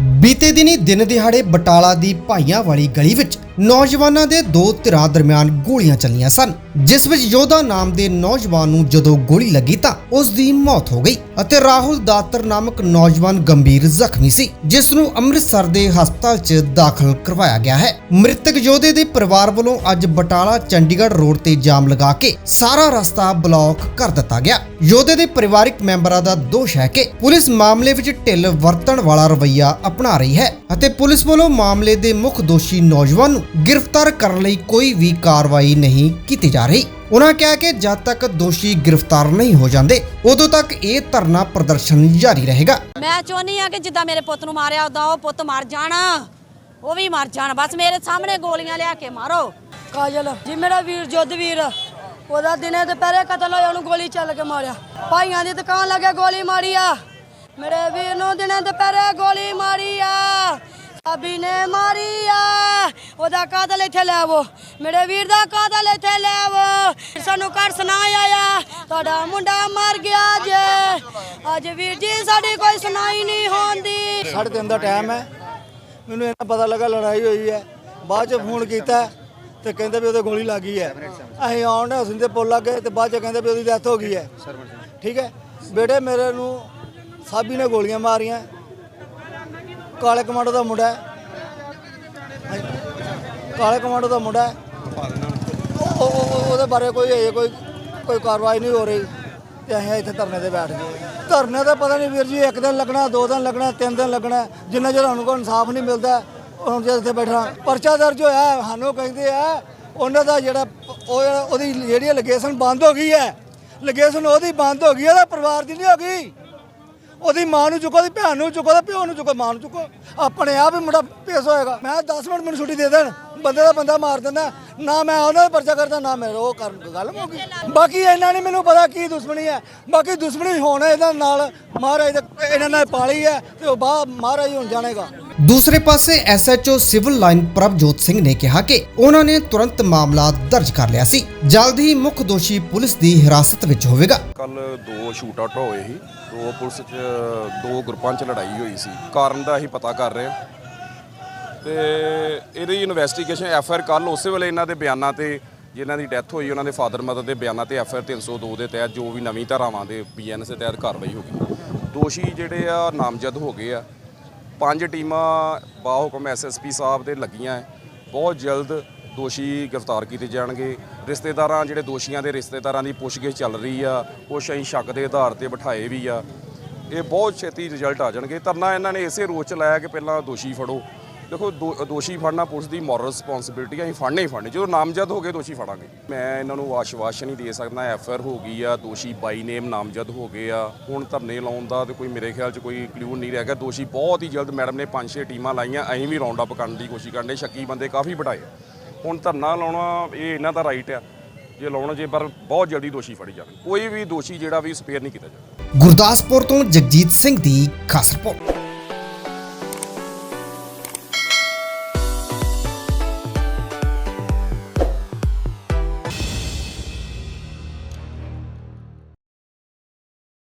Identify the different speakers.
Speaker 1: ਬੀਤੇ ਦਿਨੀ ਦਿਨ ਦਿਹਾੜੇ ਬਟਾਲਾ ਦੀ ਭਾਈਆਂ ਵਾਲੀ ਗਲੀ ਵਿੱਚ ਨੌਜਵਾਨਾਂ ਦੇ ਦੋ ਧਿਰਾਂ ਦਰਮਿਆਨ ਗੋਲੀਆਂ ਚੱਲੀਆਂ ਸਨ, ਜਿਸ ਵਿੱਚ ਯੋਧਾ ਨਾਮ ਦੇ ਨੌਜਵਾਨ ਨੂੰ ਜਦੋਂ ਗੋਲੀ ਲੱਗੀ ਤਾਂ ਉਸ ਦੀ ਮੌਤ ਹੋ ਗਈ ਅਤੇ ਰਾਹੁਲ ਦਾਤਰ ਨਾਮਕ ਨੌਜਵਾਨ ਗੰਭੀਰ ਜ਼ਖਮੀ ਸੀ, ਜਿਸ ਨੂੰ ਅੰਮ੍ਰਿਤਸਰ ਦੇ ਹਸਪਤਾਲ 'ਚ ਦਾਖਲ ਕਰਵਾਇਆ ਗਿਆ ਹੈ। ਮ੍ਰਿਤਕ ਯੋਧੇ ਦੇ ਪਰਿਵਾਰ ਵੱਲੋਂ ਅੱਜ ਬਟਾਲਾ, ਚੰਡੀਗੜ੍ਹ ਰੋਡ ਤੇ ਜਾਮ ਲਗਾ ਕੇ ਸਾਰਾ ਰਸਤਾ ਬਲੌਕ ਕਰ ਦਿੱਤਾ ਗਿਆ। ਯੋਧੇ ਦੇ ਪਰਿਵਾਰਕ ਮੈਂਬਰਾਂ ਦਾ ਦੋਸ਼ ਹੈ ਕਿ ਪੁਲਿਸ ਮਾਮਲੇ ਵਿੱਚ ਢਿੱਲ ਵਰਤਣ ਵਾਲਾ ਰਵੱਈਆ ਅਪਣਾ ਰਹੀ ਹੈ ਅਤੇ ਪੁਲਿਸ ਵੱਲੋਂ ਮਾਮਲੇ ਦੇ ਮੁੱਖ ਦੋਸ਼ੀ ਨੌਜਵਾਨ ਨੂੰ ਗ੍ਰਿਫਤਾਰ ਕਰਨ ਲਈ ਕੋਈ ਵੀ ਕਾਰਵਾਈ ਨਹੀਂ ਕੀਤੀ ਜਾ ਰਹੀ। ਉਹਨਾਂ ਕਿਹਾ ਕਿ ਜਦ ਤੱਕ ਦੋਸ਼ੀ ਗ੍ਰਿਫਤਾਰ ਨਹੀਂ ਹੋ ਜਾਂਦੇ ਉਦੋਂ ਤੱਕ ਇਹ ਧਰਨਾ ਪ੍ਰਦਰਸ਼ਨ ਜਾਰੀ ਰਹੇਗਾ।
Speaker 2: ਮੈਂ ਚਾਹੁੰਦੀ ਆ ਕਿ ਜਿੱਦਾਂ ਮੇਰੇ ਪੁੱਤ ਨੂੰ ਮਾਰਿਆ ਉਦਾਂ ਉਹ ਪੁੱਤ ਮਰ ਜਾਣ। ਉਹ ਵੀ ਮਰ ਜਾਣ। ਬਸ ਮੇਰੇ ਸਾਹਮਣੇ ਗੋਲੀਆਂ ਲਿਆ ਕੇ ਮਾਰੋ।
Speaker 3: ਕਾਜਲ ਜੀ ਮੇਰਾ ਵੀਰ ਜੁੱਧ ਵੀਰ ਉਹਦਾ ਦਿਨੇ ਦੁਪਹਿਰੇ ਕਤਲ ਹੋਇਆ ਉਹਨੂੰ ਗੋਲੀ ਚੱਲ ਕੇ ਮਾਰਿਆ। ਭਾਈਆਂ ਦੀ ਦੁਕਾਨ ਲੱਗੇ ਗੋਲੀ ਮਾਰੀ ਆ। ਮੇਰੇ ਵੀਰ ਨੂੰ ਦਿਨੇ ਦੁਪਹਿਰੇ ਗੋਲੀ ਮਾਰੀ ਆ। ਸਾਬੀ ਨੇ ਮਾਰੀ ਆ। ਉਹਦਾ ਕਾਤਲ ਇੱਥੇ ਲੈ ਆਵੋ। ਮੇਰੇ ਵੀਰ ਦਾ ਕਾਤਲ ਇੱਥੇ ਲੈ ਆਵੋ। ਸਾਨੂੰ ਘਰ ਸੁਣਾ ਆਇਆ। ਤੁਹਾਡਾ ਮੁੰਡਾ ਮਰ ਗਿਆ ਜੇ। ਅੱਜ ਵੀਰ ਜੀ, ਸਾਡੀ ਕੋਈ ਸੁਣਾਈ ਨਹੀਂ ਹੁੰਦੀ।
Speaker 4: ਸਾਢੇ ਤਿੰਨ ਦਾ ਟਾਈਮ ਹੈ। ਮੈਨੂੰ ਇਹਨਾਂ ਪਤਾ ਲੱਗਾ ਲੜਾਈ ਹੋਈ ਹੈ। ਬਾਅਦ ਚ ਫੋਨ ਕੀਤਾ ਤੇ ਕਹਿੰਦੇ ਵੀ ਉਹਦੇ ਗੋਲੀ ਲੱਗ ਹੈ। ਅਸੀਂ ਆਉਣ ਹਸਨ ਦੇ ਪੁੱਲ ਲੱਗੇ ਤੇ ਬਾਅਦ ਚ ਕਹਿੰਦੇ ਵੀ ਉਹਦੀ ਡੈਥ ਹੋ ਗਈ ਹੈ। ਠੀਕ ਹੈ? ਬੇਟੇ, ਮੇਰੇ ਨੂੰ ਸਾਬੀ ਨੇ ਗੋਲੀਆਂ ਮਾਰੀਆਂ। ਕਾਲੇ ਕਮਾਂਡੋ ਦਾ ਮੁੰਡਾ ਹੈ। ਹਾਂਜੀ। ਕਾਲੇ ਕਮਾਂਡੋ ਦਾ ਮੁੰਡਾ ਹੈ। ਉਹ- ਉਹ- ਉਹ- ਉਹਦੇ ਬਾਰੇ ਕੋਈ ਹਜੇ ਕੋਈ ਕੋਈ ਕਾਰਵਾਈ ਨਹੀਂ ਹੋ ਰਹੀ। ਤੇ ਅਸੀਂ ਇੱਥੇ ਧਰਨੇ ਤੇ ਬੈਠ ਗਏ। ਧਰਨੇ ਦਾ ਪਤਾ ਨਹੀਂ ਵੀਰ ਜੀ, ਇੱਕ ਦਿਨ ਲੱਗਣਾ, ਦੋ ਦਿਨ ਲੱਗਣਾ, ਤਿੰਨ ਦਿਨ ਲੱਗਣਾ। ਜਿੰਨਾ ਚਿਰ ਸਾਨੂੰ ਕੋਈ ਇਨਸਾਫ ਨਹੀਂ ਮਿਲਦਾ ਉਹਨਾਂ ਚਿਰ ਇੱਥੇ ਬੈਠਣਾ। ਪਰਚਾ ਦਰਜ ਹੋਇਆ, ਸਾਨੂੰ ਕਹਿੰਦੇ ਆ, ਉਹਨਾਂ ਦਾ ਜਿਹੜਾ ਉਹ ਉਹਦੀ ਜਿਹੜੀ ਲਿਗੇਸ਼ਨ ਬੰਦ ਹੋ ਗਈ ਹੈ। ਲਿਗੇਸ਼ਨ ਉਹਦੀ ਬੰਦ ਹੋ ਗਈ, ਉਹਦੇ ਪਰਿਵਾਰ ਦੀ ਨਹੀਂ ਹੋ ਗਈ। ਉਹਦੀ ਮਾਂ ਨੂੰ ਚੁੱਕੋ, ਉਹਦੀ ਭੈਣ ਨੂੰ ਚੁੱਕੋ ਤੇ ਪਿਓ ਨੂੰ ਚੁੱਕੋ, ਮਾਂ ਨੂੰ ਚੁੱਕੋ। ਆਪਣੇ ਆਪ ਹੀ ਮੁੰਡਾ ਪੇਸ਼ ਹੋਏਗਾ ਮੈਂ 10 ਮਿੰਟ ਮੈਨੂੰ ਛੁੱਟੀ ਦੇ ਦੇਣ। ਬੰਦੇ ਦਾ ਬੰਦਾ ਮਾਰ ਦਿੰਦਾ। ਨਾ ਮੈਂ ਉਹਨਾਂ ਦਾ ਪਰਚਾ ਕਰਦਾ, ਨਾ ਮੈਂ ਉਹ ਕਰਨ ਗੱਲ ਮੁੱਕ ਗਈ। ਬਾਕੀ ਇਹਨਾਂ ਨਹੀਂ ਮੈਨੂੰ ਪਤਾ ਕੀ ਦੁਸ਼ਮਣੀ ਹੈ। ਬਾਕੀ ਦੁਸ਼ਮਣੀ ਹੋਣਾ ਇਹਨਾਂ ਨਾਲ ਮਹਾਰਾਜ ਦੇ ਇਹਨਾਂ ਨੇ ਪਾਲੀ ਹੈ ਤੇ ਉਹ ਬਾਹ ਮਹਾਰਾਜ ਹੁਣ ਜਾਣੇਗਾ।
Speaker 1: ਦੂਸਰੇ ਪਾਸੇ SHO civil line Prabhjot Singh ਨੇ ਕਿਹਾ ਕਿ ਉਹਨਾਂ ਨੇ ਤੁਰੰਤ ਮਾਮਲਾ ਦਰਜ ਕਰ ਲਿਆ ਸੀ। ਜਲਦ ਹੀ ਮੁੱਖ ਦੋਸ਼ੀ ਪੁਲਿਸ ਦੀ ਹਿਰਾਸਤ ਵਿੱਚ ਹੋਵੇਗਾ।
Speaker 5: ਕੱਲ ਦੋ ਸ਼ੂਟ ਆਊਟ ਹੋਏ ਸੀ। ਦੋ ਪੁਲਿਸ 'ਚ, ਦੋ ਗਰੁੱਪਾਂ 'ਚ ਲੜਾਈ ਹੋਈ ਸੀ। ਕਾਰਨ ਦਾ ਅਸੀਂ ਪਤਾ ਕਰ ਰਹੇ ਹਾਂ। ਤੇ ਇਹਦੀ ਇਨਵੈਸਟੀਗੇਸ਼ਨ ਐਫ ਆਰ ਕੱਲ ਉਸੇ ਵੇਲੇ ਇਹਨਾਂ ਦੇ ਬਿਆਨਾਂ ਤੇ, ਜਿਨ੍ਹਾਂ ਦੀ ਡੈਥ ਹੋਈ, ਉਹਨਾਂ ਦੇ ਫਾਦਰ ਮਦਰ ਦੇ ਬਿਆਨਾਂ ਤੇ ਐਫ ਆਰ 302 ਦੇ ਤਹਿਤ ਜੋ ਵੀ ਨਵੀਂ ਧਾਰਾਵਾਂ ਦੇ ਬੀਐਨਐਸ ਦੇ ਤਹਿਤ ਕਾਰਵਾਈ ਹੋ ਦੋਸ਼ੀ ਜਿਹੜੇ ਆ ਨਾਮਜ਼ਦ ਹੋ ਗਏ ਆ। ਪੰਜ ਟੀਮਾਂ ਬਾਹੁਕਮ ਐਸਐਸਪੀ ਸਾਹਿਬ ਦੇ ਲੱਗੀਆਂ ਹੈ। ਬਹੁਤ ਜਲਦ ਦੋਸ਼ੀ ਗ੍ਰਿਫਤਾਰ ਕੀਤੇ ਜਾਣਗੇ। ਰਿਸ਼ਤੇਦਾਰਾਂ, ਜਿਹੜੇ ਦੋਸ਼ੀਆਂ ਦੇ ਰਿਸ਼ਤੇਦਾਰਾਂ ਦੀ ਪੁੱਛਗਿੱਛ ਚੱਲ ਰਹੀ ਆ ਕੁਛ ਅਸੀਂ ਸ਼ੱਕ ਦੇ ਆਧਾਰ ਤੇ ਬਿਠਾਏ ਵੀ ਆ। ਇਹ ਬਹੁਤ ਛੇਤੀ ਰਿਜ਼ਲਟ ਆ ਜਾਣਗੇ। ਧਰਨਾ ਇਹਨਾਂ ਨੇ ਇਸੇ ਰੋਚ ਚ ਲਾਇਆ ਕਿ ਪਹਿਲਾਂ ਦੋਸ਼ੀ ਫੜੋ। ਦੇਖੋ, ਦੋ- ਦੋਸ਼ੀ ਫੜਨਾ ਪੁਲਿਸ ਦੀ ਮੋਰਲ ਰਿਸਪੌਂਸਿਬਿਲਟੀ ਅਸੀਂ ਫੜਨੇ ਹੀ ਫੜਨੇ। ਜਦੋਂ ਨਾਮਜ਼ਦ ਹੋ ਗਏ, ਦੋਸ਼ੀ ਫੜਾਂਗੇ। ਮੈਂ ਇਹਨਾਂ ਨੂੰ ਆਸ਼ਵਾਸਨ ਨਹੀਂ ਦੇ ਸਕਦਾ ਐਫ ਆਰ ਹੋ ਗਈ ਆ, ਦੋਸ਼ੀ ਬਾਈ ਨੇਮ ਨਾਮਜ਼ਦ ਹੋ ਗਏ ਆ। ਹੁਣ ਧਰਨੇ ਲਾਉਣ ਦਾ ਤੇ ਕੋਈ ਮੇਰੇ ਖਿਆਲ 'ਚ ਕੋਈ ਕਲੂ ਨਹੀਂ ਰਹਿ ਗਿਆ। ਦੋਸ਼ੀ ਬਹੁਤ ਹੀ ਜਲਦ ਮੈਡਮ ਨੇ ਪੰਜ ਛੇ ਟੀਮਾਂ ਲਾਈਆਂ, ਅਸੀਂ ਵੀ ਰਾਉਂਡ ਅਪ ਕਰਨ ਦੀ ਕੋਸ਼ਿਸ਼ ਕਰਨੇ ਸ਼ੱਕੀ ਬੰਦੇ ਕਾਫੀ ਬਿਠਾਏ ਹੁਣ ਧਰਨਾ ਲਾਉਣਾ, ਇਹ ਇਹਨਾਂ ਦਾ ਰਾਈਟ ਆ। ਜੇ ਲਾਉਣਾ ਜੇ, ਪਰ ਬਹੁਤ ਜਲਦੀ ਦੋਸ਼ੀ ਫੜੀ ਜਾਵੇ ਕੋਈ ਵੀ ਦੋਸ਼ੀ ਜਿਹੜਾ ਵੀ ਸਪੇਅਰ ਨਹੀਂ ਕੀਤਾ ਜਾਵੇ
Speaker 1: ਗੁਰਦਾਸਪੁਰ ਤੋਂ ਜਗਜੀਤ ਸਿੰਘ ਦੀ ਖਾਸ ਰਿਪੋਰਟ।